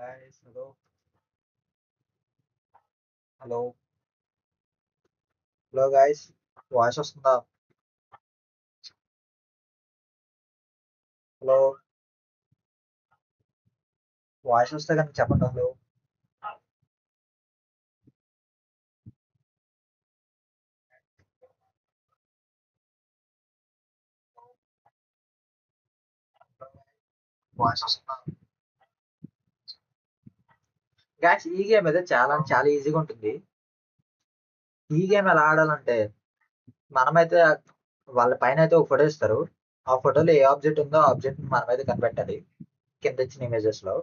guys. Hello. Hello hello guys voice వస్తుందా hello voice వస్తే కనుక చెప్పండి హలో వాయిస్ వస్తుందా గ్యాక్స్ ఈ గేమ్ అయితే చాలా చాలా ఈజీగా ఉంటుంది. ఈ గేమ్ ఎలా ఆడాలంటే మనమైతే వాళ్ళ పైన అయితే ఒక ఫోటో ఇస్తారు. ఆ ఫోటోలో ఏ ఆబ్జెక్ట్ ఉందో ఆ ఆబ్జెక్ట్ మనమైతే కనిపెట్టాలి కింద ఇచ్చిన ఇమేజెస్లో.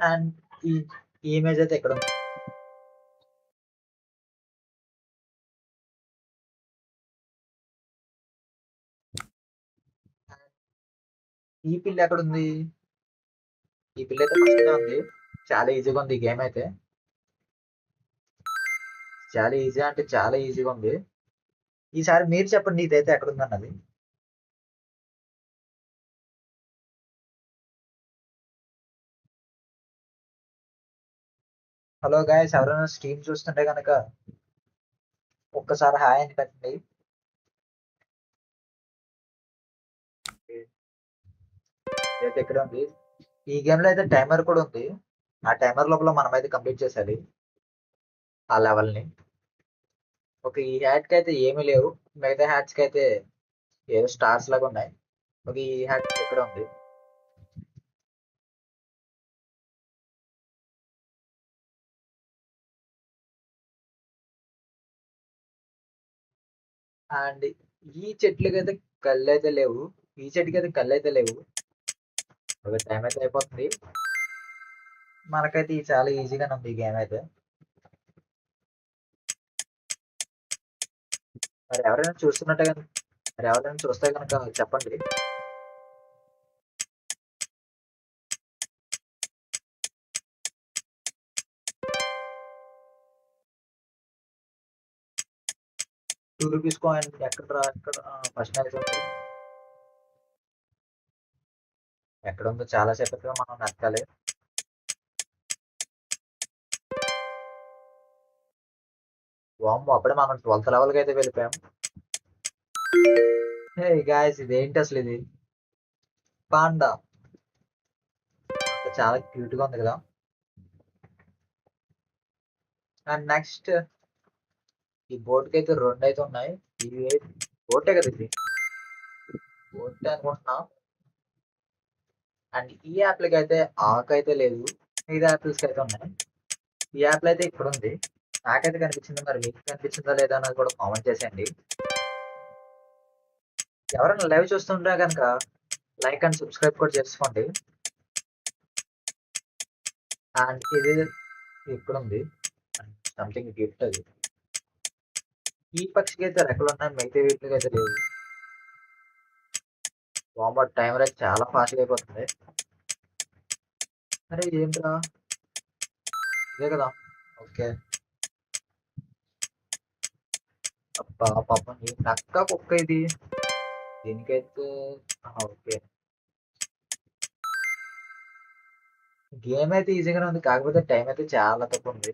అండ్ ఈ ఈ ఇమేజ్ అయితే ఎక్కడ ఉంది? ఈ పిల్ల ఎక్కడ ఉంది? ఈ పిల్ల అయితే ఫస్ట్ ఉంది. చాలా ఈజీగా ఉంది ఈ గేమ్ అయితే. చాలా ఈజీ అంటే చాలా ఈజీగా ఉంది. ఈసారి మీరు చెప్పండి ఇదైతే ఎక్కడ ఉందన్నది అది హలో గాయస్ ఎవరైనా స్ట్రీమ్ చూస్తుంటే కనుక ఒక్కసారి హాయ్ అని పెట్టండి. అయితే ఎక్కడ ఉంది. ఈ గేమ్లో అయితే టైమర్ కూడా ఉంది. ఆ టైమర్ లోపల మనం అయితే కంప్లీట్ చేసేది ఆ లెవెల్ని ఓకే ఈ హ్యాట్కి అయితే ఏమీ లేవు. మిగతా హ్యాట్స్కి అయితే ఏదో స్టార్స్ లాగా ఉన్నాయి. ఓకే ఈ హ్యాట్ ఎక్కడ ఉంది. అండ్ ఈ చెట్లకి అయితే కళ్ళు అయితే లేవు. ఈ చెట్టుకి అయితే కళ్ళు అయితే లేవు. ఒక టైం అయితే అయిపోతుంది. మనకైతే ఇది చాలా ఈజీగానే ఉంది ఈ గేమ్ అయితే. మరి ఎవరైనా చూస్తున్నట్టే కనుక మరి ఎవరైనా చూస్తే కనుక చెప్పండి. టూ రూపీస్ కాయిన్ ఎక్కడ ఎక్కడ ఫస్ట్ అయితే ఎక్కడ ఉందో చాలా సేపటిగా మనం నక్కాలి వామ్మో అప్పుడే మనం ట్వెల్త్ లెవెల్కి అయితే వెళ్ళిపోయాం. హే గాయస్ ఇది ఏంటి అసలు ఇది? పాండా. చాలా క్యూట్గా ఉంది కదా? అండ్ నెక్స్ట్ ఈ బోట్కి అయితే రెండు అయితే ఉన్నాయి. ఇవి బోటే కదా ఇది? బోట్ అనుకుంటున్నా. అండ్ ఈ యాప్లకి అయితే ఆకు అయితే లేదు. మిగతా యాపిల్స్కి అయితే ఉన్నాయి. ఈ యాప్లో అయితే ఇక్కడ ఉంది నాకైతే కనిపించింది మరి మీకు కనిపించిందా లేదా అన్నది కూడా కామెంట్ చేసేయండి. ఎవరైనా లైవ్ చూస్తుంటే కనుక లైక్ అండ్ సబ్స్క్రైబ్ కూడా చేసుకోండి. అండ్ ఇది ఇక్కడ ఉంది సంథింగ్ గిఫ్ట్ అది. ఈ పక్షికి అయితే రెక్కలు ఉన్నాయి మిగతా వీటికి అయితే లేవు. వామర్ టైం అయితే చాలా ఫాస్ట్గా అయిపోతుంది. అరే ఏంట్రా? ఇదే కదా. ఓకే అబ్బా పాపం ఏం నక్క కుక్క ఇది. దీనికైతే? ఓకే. గేమ్ అయితే ఈజీగానే ఉంది కాకపోతే టైం అయితే చాలా తక్కువ ఉంది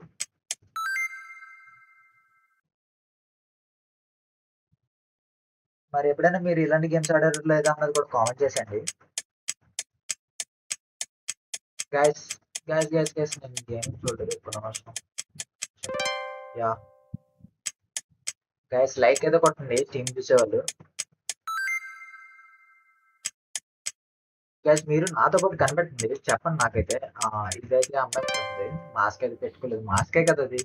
మరి ఎప్పుడైనా మీరు ఇలాంటి గేమ్స్ ఆడారు లేదా అన్నది కూడా కామెంట్ చేసేయండి. గ్యాస్ గ్యాస్ గ్యాస్ గైస్ నేను గేమ్ చూడలేదు ఇప్పుడు అవసరం యా. గైస్ లైక్ అయితే కొట్టండి టీం చూసేవాళ్ళు. గైస్ మీరు నాతో పాటు కనిపెట్టండి చెప్పండి నాకైతే. ఇదైతే అమ్మాయి ఉంది. మాస్క్ అయితే పెట్టుకోలేదు. మాస్కే కదా అది?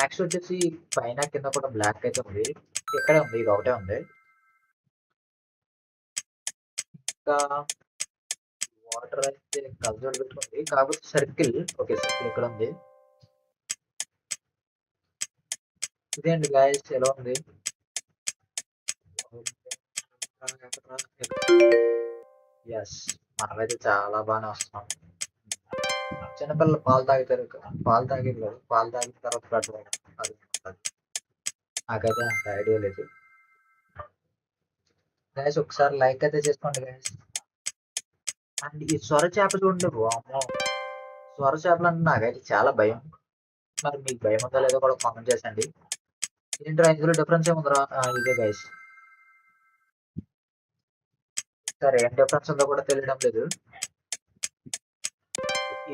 నెక్స్ట్ వచ్చేసి పైన కింద కూడా బ్లాక్ అయితే ఉంది. ఇక్కడే ఉంది ఇది ఒకటే ఉంది. ఇంకా వాటర్ అయితే కలజోడు పెట్టుకుంది. కాకపోతే సర్కిల్ ఓకే సర్కిల్ ఇక్కడ ఉంది. ఇదేంటి గాయస్ ఎలా ఉంది? ఎస్ మనమైతే చాలా బాగానే వస్తున్నాం. చిన్నపిల్లలు పాలు తాగుతారు పాలు తాగేది పాలు తాగిన తర్వాత అది నాకైతే అంత ఐడియా లేదు. గైస్ ఒకసారి లైక్ అయితే చేసుకోండి గైస్ అండ్ ఈ స్వర చేప చూడండి వామ్మో సొర చేపలు అంటే నాకైతే చాలా భయం. మరి మీకు భయం ఉందో లేదో కూడా కామెంట్ చేసండి. ఏంట్రా ఇందులో డిఫరెన్స్ ఏముందిరా? ఇదే గైస్ సరే ఏం డిఫరెన్స్ ఉందో కూడా తెలియడం లేదు.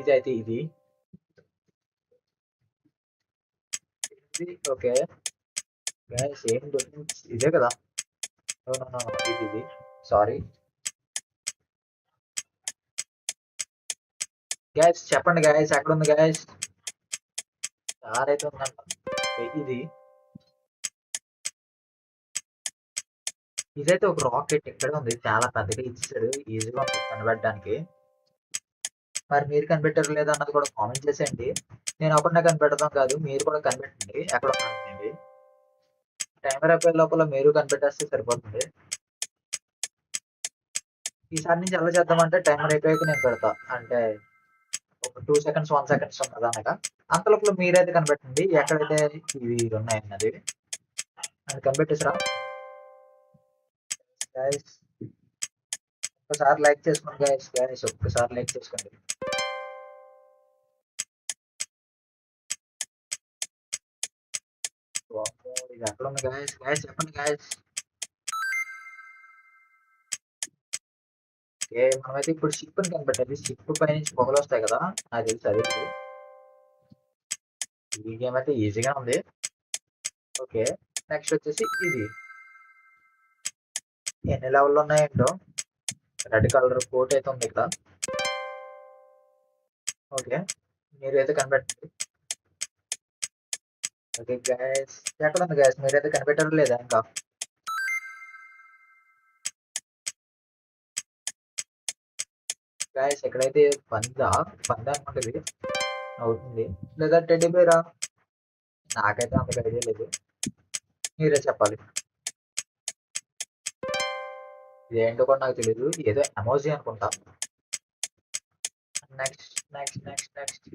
ఇది అయితే ఇది. ఓకే. గైస్ ఏం డిఫరెన్స్ ఇదే కదా. ఇది ఇది. సారీ గ్యాస్ చెప్పండి గ్యాస్ ఎక్కడ ఉంది గ్యాస్ కార్ అయితే ఉందంట. ఇది. ఇదైతే ఒక రాకెట్. ఇక్కడ ఉంది. చాలా పెద్దగా ఇచ్చాడు. ఈజీగా ఉంటుంది కనిపెట్టడానికి మరి మీరు కనిపెట్టారు లేదా అన్నది కూడా కామెంట్ చేసేయండి. నేను ఒకటినే కనిపెట్టడం కాదు మీరు కూడా కనిపెట్టండి. ఎక్కడ ఉన్నాయండి టైమర్ అయిపోయే లోపల మీరు కనిపెట్టేస్తే సరిపోతుంది. ఈసారి నుంచి ఎలా చేద్దామంటే టైమర్ అయిపోయాక నేను పెడతా. అంటే ఒక టూ సెకండ్స్ వన్ సెకండ్స్ ఉన్నది అనగా. అంతలోపల మీరైతే కనిపెట్టండి. ఎక్కడైతే ఇవి ఉన్నాయన్నది. అది కనిపెట్టేసరా? గైస్ ఒక్కసారి లైక్ చేసుకోండి గైస్ గైస్ ఒక్కసారి లైక్ చేసుకోండి. వామ్మో, ఇది ఎక్కడ ఉంది గైస్ గైస్ చెప్పండి గైస్ ఓకే మనమైతే ఇప్పుడు షిప్ని కనిపెట్టాలి. షిప్ పై నుంచి పొగలు వస్తాయి కదా నాకు తెలుసు అది ఇది. ఈ గేమ్ అయితే ఈజీగా ఉంది. ఓకే నెక్స్ట్ వచ్చేసి ఇది. ఎన్ని లెవెల్ ఉన్నాయంటో? రెడ్ కలర్ కోట్ అయితే ఉంది ఇక్కడ. ఓకే. మీరైతే కనిపెట్టండి. ఓకే గ్యాస్ ఎక్కడ ఉంది గ్యాస్ మీరైతే కనిపెట్టారు లేదా ఇంకా? గ్యాస్ ఎక్కడైతే పందా పందా అనుకుంటుంది అవుతుంది. లేదా టెడ్డి బేరా నాకైతే అంత ఐడియా లేదు. మీరే చెప్పాలి. ఇదేంటో కూడా నాకు తెలియదు ఏదో ఎమోజీ అనుకుంటా. Next next next next.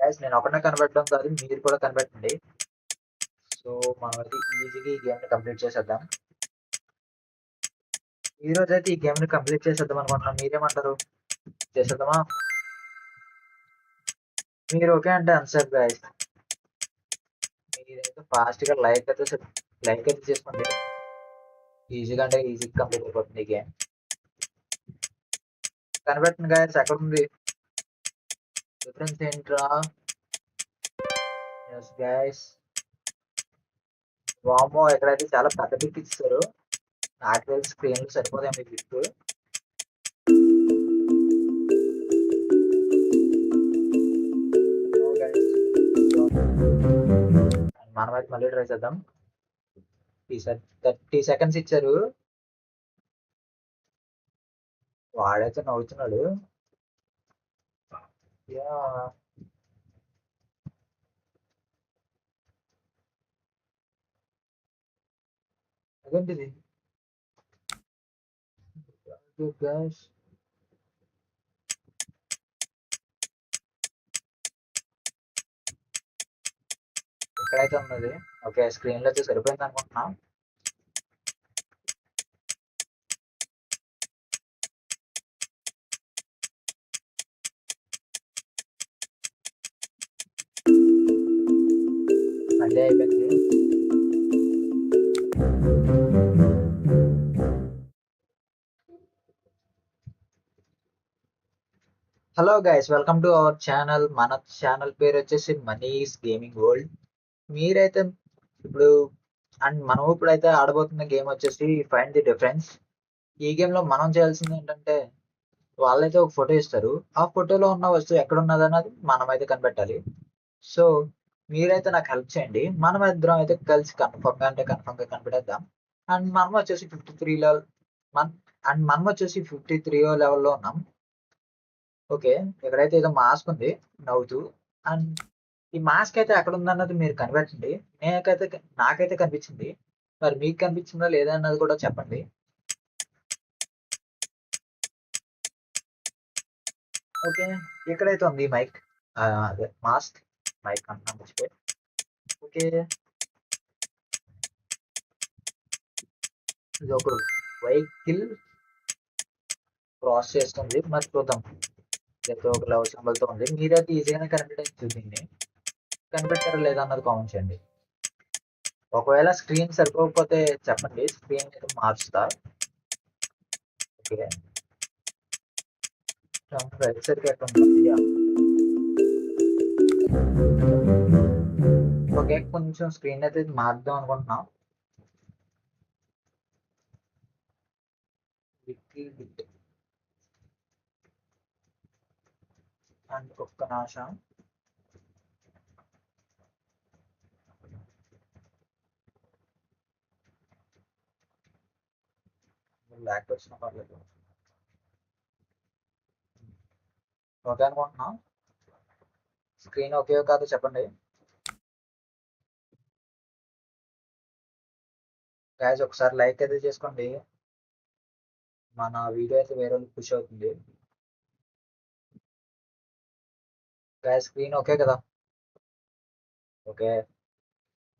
Guys నేను ఒకటే కనిపెట్టడం కాదు మీరు కూడా కనిపెట్టండి. సో మనం అయితే ఈజీగా ఈ గేమ్ని కంప్లీట్ చేసేద్దాం. ఈ రోజు అయితే ఈ గేమ్ని కంప్లీట్ చేసేద్దాం అనుకుంటున్నాం. మీరేమంటారు? చేసేద్దామా? మీరు ఓకే అంటే అన్సర్ గాయస్ మీరైతే ఫాస్ట్గా లైక్ అయితే లైక్ అయితే చేసుకోండి. ఈజీగా అంటే ఈజీగా కంప్లీట్ అయిపోతుంది గేమ్. కనిపెట్టండి గైస్ ఎక్కడ ఉంది డిఫరెన్స్ ఏంట్రా? ఎస్ గైస్ వామో ఎక్కడైతే చాలా పెద్ద పిక్ ఇచ్చారు నాకు తెలిసి స్క్రీన్ సరిపోతాయి మీ పిక్ మనమైతే మళ్ళీ ట్రై చేద్దాం. ఈసారి థర్టీ సెకండ్స్ ఇచ్చారు. వాడైతే నవ్వుతున్నాడు. యా. అదేంటిది? గైస్ ఎక్కడైతే ఉన్నది. ఓకే స్క్రీన్లో అయితే సరిపోయింది అనుకుంటున్నా. మళ్ళీ అయిపోయింది. Hello guys welcome to our channel మన ఛానల్ పేరు వచ్చేసి మనీస్ గేమింగ్ వరల్డ్ మీరైతే ఇప్పుడు అండ్ మనం ఇప్పుడైతే ఆడబోతున్న గేమ్ వచ్చేసి ఫైండ్ ది డిఫరెన్స్ ఈ గేమ్లో మనం చేయాల్సింది ఏంటంటే వాళ్ళైతే ఒక ఫోటో ఇస్తారు. ఆ ఫోటోలో ఉన్న వస్తువు ఎక్కడ ఉన్నది అన్నది మనం అయితే కనిపెట్టాలి. సో మీరైతే నాకు హెల్ప్ చేయండి. మనం ఇద్దరం అయితే కలిసి కన్ఫర్మ్గా అంటే కన్ఫర్మ్గా కనిపెట్టేద్దాం. అండ్ మనం వచ్చేసి ఫిఫ్టీ త్రీ లెవెల్ మన్ అండ్ మనం వచ్చేసి ఫిఫ్టీ త్రీ లెవెల్లో ఉన్నాం. ఓకే ఎక్కడైతే ఏదో మాస్క్ ఉంది నవ్వుతూ అండ్ ఈ మాస్క్ అయితే ఎక్కడ ఉందన్నది మీరు కనిపెట్టండి. నేనైతే నాకైతే కనిపించింది. మరి మీకు కనిపించిందా లేదా అన్నది కూడా చెప్పండి. ఓకే. ఇక్కడైతే ఉంది మైక్. అదే మాస్క్ మైక్ అంటున్నాం మర్చిపోయి. ఓకే. ఇది ఒక వెహికల్ క్రాస్ చేస్తుంది. మరి చూద్దాం. ఏదో ఒక లవ్ సింబల్తో ఉంది. మీరైతే ఈజీగానే కనిపించండి చూసింది కనిపెట్టారా లేదా అన్నది కామెంట్ చేయండి. ఒకవేళ స్క్రీన్ సరిపోకపోతే చెప్పండి. స్క్రీన్ అయితే మార్చుతా. ఓకే. రైట్ సైడ్ ఓకే కొంచెం స్క్రీన్ అయితే మార్దాం అనుకుంటున్నాం. అండ్ ఒక్క నాశం బ్లాక్ వచ్చిన పర్లేదు. ఓకే అనుకుంటున్నాం. స్క్రీన్ ఓకే కాదు చెప్పండి. గాయస్ ఒకసారి లైక్ అయితే చేసుకోండి. మన వీడియో అయితే వేరే వాళ్ళకి పుష్ అవుతుంది. గాయస్ స్క్రీన్ ఓకే కదా? ఓకే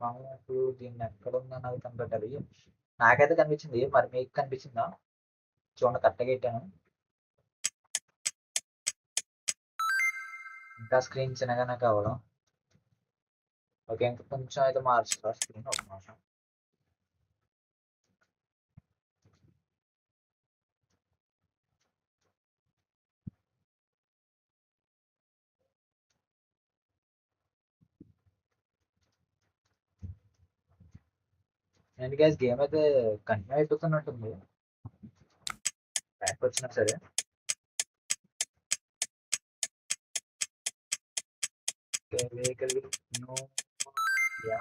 మనం ఇప్పుడు దీన్ని ఎక్కడ ఉందన్నది కనిపెట్టాలి. నాకైతే కనిపించింది మరి మీకు కనిపించిందా? చూడండి కరెక్ట్గా పెట్టాను. ఇంకా స్క్రీన్ చిన్నగానే కావడం. ఓకే ఇంకా కొంచెం అయితే మార్చుతా స్క్రీన్ ఒక నిమిషం. నేను గైస్ గేమ్ అయితే కంటిన్యూ అయిపోతున్నట్టుంది బ్యాక్ వచ్చినా సరే. వెహికల్ నో యా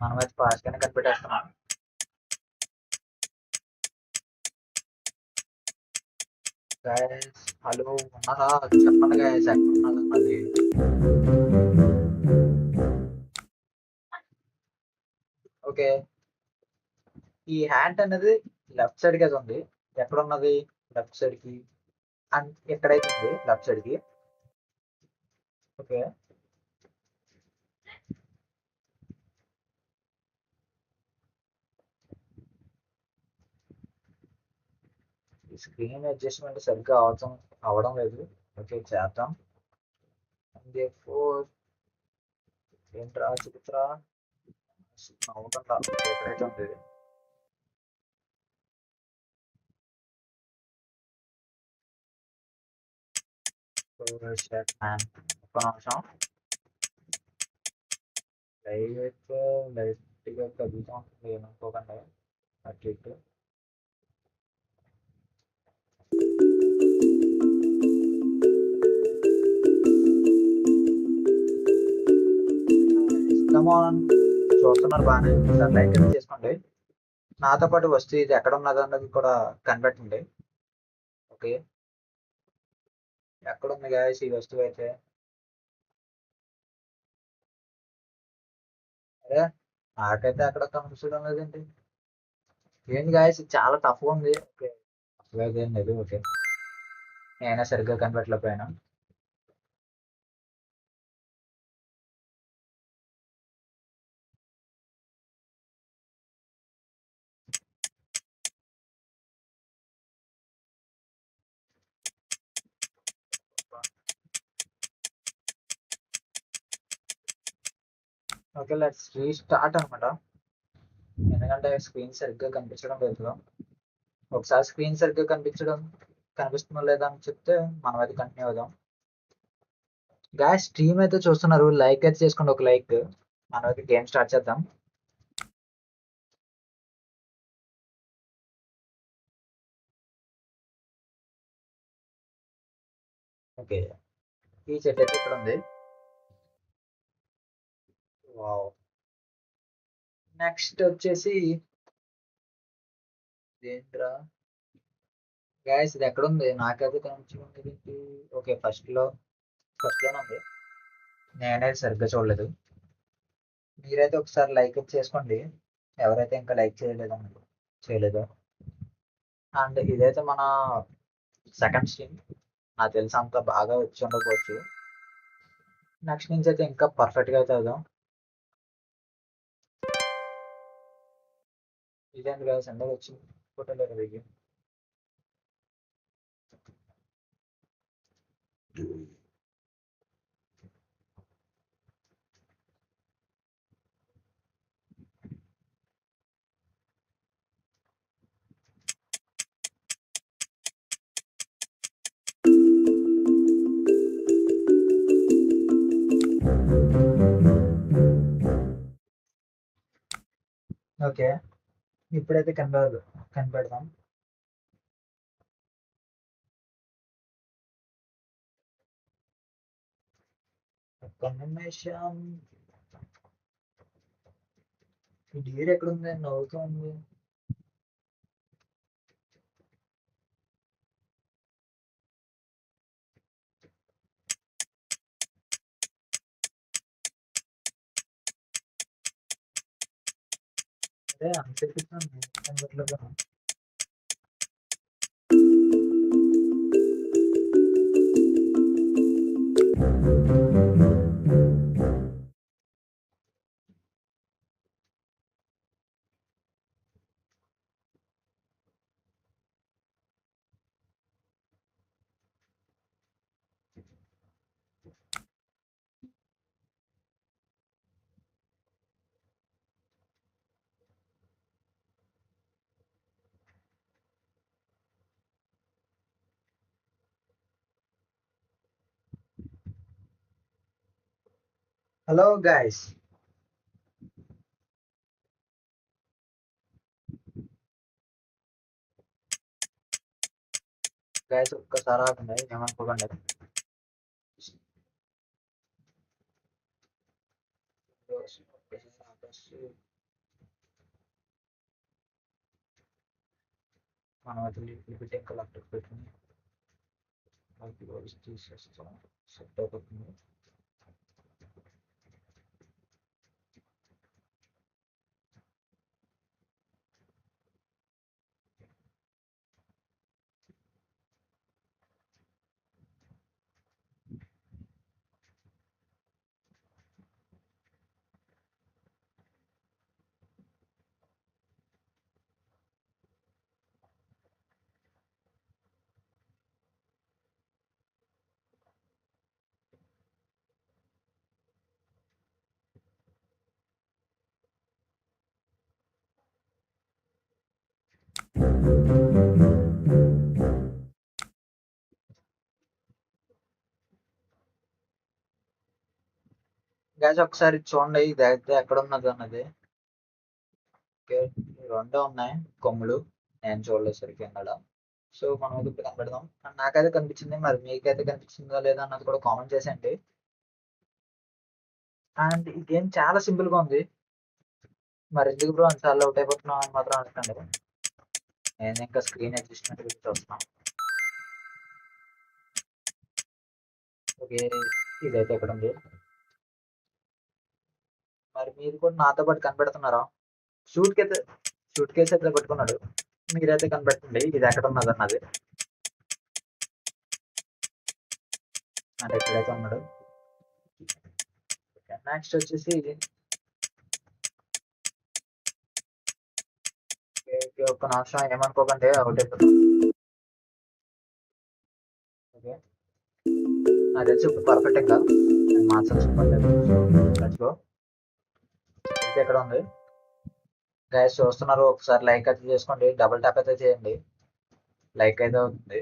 మనం అయితే ఫాస్ట్ గానే కనిపెట్టేస్తున్నాం. గైస్ హలో ఉన్నారా? చెప్పండి గైస్ ఎక్కడ ఉన్నది అది ఓకే ఈ హ్యాండ్ అనేది లెఫ్ట్ సైడ్కి ఉంది. ఎక్కడ ఉన్నది లెఫ్ట్ సైడ్కి. అండ్ ఎక్కడైతే ఉంది? లెఫ్ట్ సైడ్కి. ఓకే ఈ స్క్రీన్ అడ్జస్ట్మెంట్ సరిగ్గా అవడం అవడం లేదు. ఓకే చేద్దాం. ఫోర్ ఏంట్రా చిత్ర అవుతుంటా ఎక్కడైతే ఉంది? షర్ట్ మ్యాన్ ఒక్క నిమిషం లైవ్ అయితే లైట్గా కదులుతూ ఉంటుంది ఏమనుకోకండి అటు ఇటు చూస్తున్నారు బాగానే. సార్ లైక్ అయితే చేసుకోండి. నాతో పాటు వస్తే ఇది ఎక్కడ ఉన్నదన్నది కూడా కనిపెట్టండి ఓకే ఎక్కడ ఉంది గాయస్ ఈ వస్తువు అయితే? అరే నాకైతే అక్కడ కనిపించడం లేదండి. ఏంటి గాయస్ చాలా టఫ్గా ఉంది. ఓకే టఫ్గా అయితే లేదు ఓకే. నేనే సరిగ్గా కనిపెట్టలేకపోయాను. ఓకే లెట్స్ రీస్టార్ట్ అనమాట ఎందుకంటే స్క్రీన్ సరిగ్గా కనిపించడం లేదు. ఒకసారి స్క్రీన్ సరిగ్గా కనిపించడం కనిపిస్తుందో లేదా అని చెప్తే మనం అయితే కంటిన్యూ అవుదాం. గాయ స్ట్రీమ్ అయితే చూస్తున్నారు. లైక్ అయితే చేసుకోండి ఒక లైక్ మనం అయితే గేమ్ స్టార్ట్ చేద్దాం. ఓకే. ఈ చెట్ అయితే ఇక్కడ ఉంది. నెక్స్ట్ వచ్చేసి ఏంట్రా గాయస్ ఇది ఎక్కడ ఉంది నాకైతే కనిపించింది ఓకే ఫస్ట్లో ఫస్ట్లోనే ఉంది. నేనైతే సరిగ్గా చూడలేదు. మీరైతే ఒకసారి లైక్ చేసుకోండి. ఎవరైతే ఇంకా లైక్ చేయలేదో చేయలేదో. అండ్ ఇదైతే మన సెకండ్ స్ట్రీమ్ నాకు తెలిసి అంత బాగా వచ్చి ఉండకపోవచ్చు. నెక్స్ట్ నుంచి అయితే ఇంకా పర్ఫెక్ట్గా అయితే అవుదాం. ఇదేంటి గాయస్ ఎండగా వచ్చింది ఫోటోలో దిగి ఓకే ఇప్పుడైతే కనపడదు కనపెడదాం ఒక్క నిమిషం ఈ డీర్ ఎక్కడుంది? నవ్వుతూ ఉంది है हमसे कितना मतलब हम అదే అనుసరిస్తాను కనబడలేదు హలో గాయస్ గాయస్ ఒక్కసారి ఆగండి ఏమనుకోకండి మనం అయితే లిపిట్ ఇంకా ల్యాప్టాప్ పెట్టుకుని మనకి వాయిస్ తీసేస్తాం సెట్ అవుతుంది గ్యాస్ ఒకసారి చూడండి ఇది అయితే ఎక్కడ ఉన్నది అన్నది. ఓకే రెండే ఉన్నాయి కొమ్ములు. నేను చూడలేదు సరిగ్గా అక్కడ సో మనం ఇప్పుడు కనపెడదాం నాకైతే కనిపించింది మరి మీకైతే కనిపించిందో లేదా అన్నది కూడా కామెంట్ చేసేయండి. అండ్ ఈ గేమ్ చాలా సింపుల్గా ఉంది. మరి ఎందుకు బ్రో అంత అవుట్ అయిపోతున్నాం అని మాత్రం అనుకోండి నేను ఇంకా స్క్రీన్ అడ్జస్ట్మెంట్ గురించి చూస్తున్నాం ఓకే ఇదైతే ఎక్కడ ఉంది. మరి మీరు కూడా నాతో పాటు కనబెడుతున్నారా? షూట్ అయితే షూట్ కేసు అయితే పెట్టుకున్నాడు మీరైతే కనపెట్టండి ఇది ఎక్కడ ఉన్నది అన్నది అంటే ఎక్కడైతే ఉన్నాడు. నెక్స్ట్ వచ్చేసి ఓకే, ఓకే, ఒక్క నిమిషం ఏమనుకోకండి అవుట్ అయిపోతుంది ఓకే. నాకు తెలిసి ఇప్పుడు పర్ఫెక్ట్ ఇంకా. నేను మార్చాల్సిన పని సో లెట్స్ ఎక్కడ ఉంది? గైస్ చూస్తున్నారు ఒకసారి లైక్ అయితే చేసుకోండి డబుల్ ట్యాప్ అయితే చేయండి. లైక్ అయితే అవుతుంది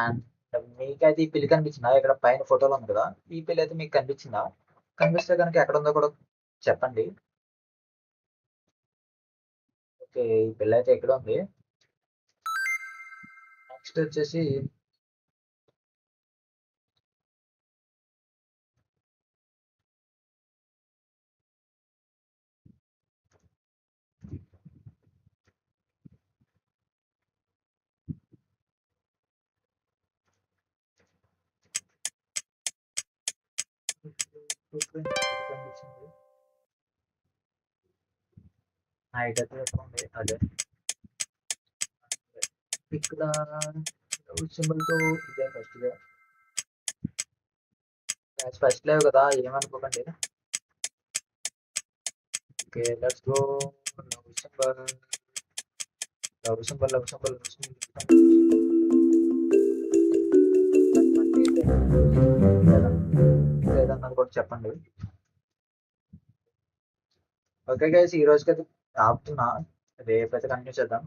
అండ్ మీకైతే ఈ పిల్లి కనిపించిందా? ఇక్కడ పైన ఫోటోలో ఉంది కదా. ఈ పిల్లి అయితే మీకు కనిపించిందా? కనిపిస్తే కనుక ఎక్కడ ఉందో కూడా చెప్పండి. ఓకే ఈ పిల్ల అయితే ఎక్కడ ఉంది నెక్స్ట్ వచ్చేసి కనిపించింది హైట్ అయితే చెప్పండి అదే ఇక్కడ సింబల్తో ఇదే ఫస్ట్గా ఫస్ట్ లేవు కదా ఏమనుకోకండి okay let's go love symbol love symbol love symbol love symbol లేదా లేదన్నది కూడా చెప్పండి ఓకే గైస్ ఈ రోజుకైతే ఆపుతున్నా. రేపు అయితే కంటిన్యూ చేద్దాం.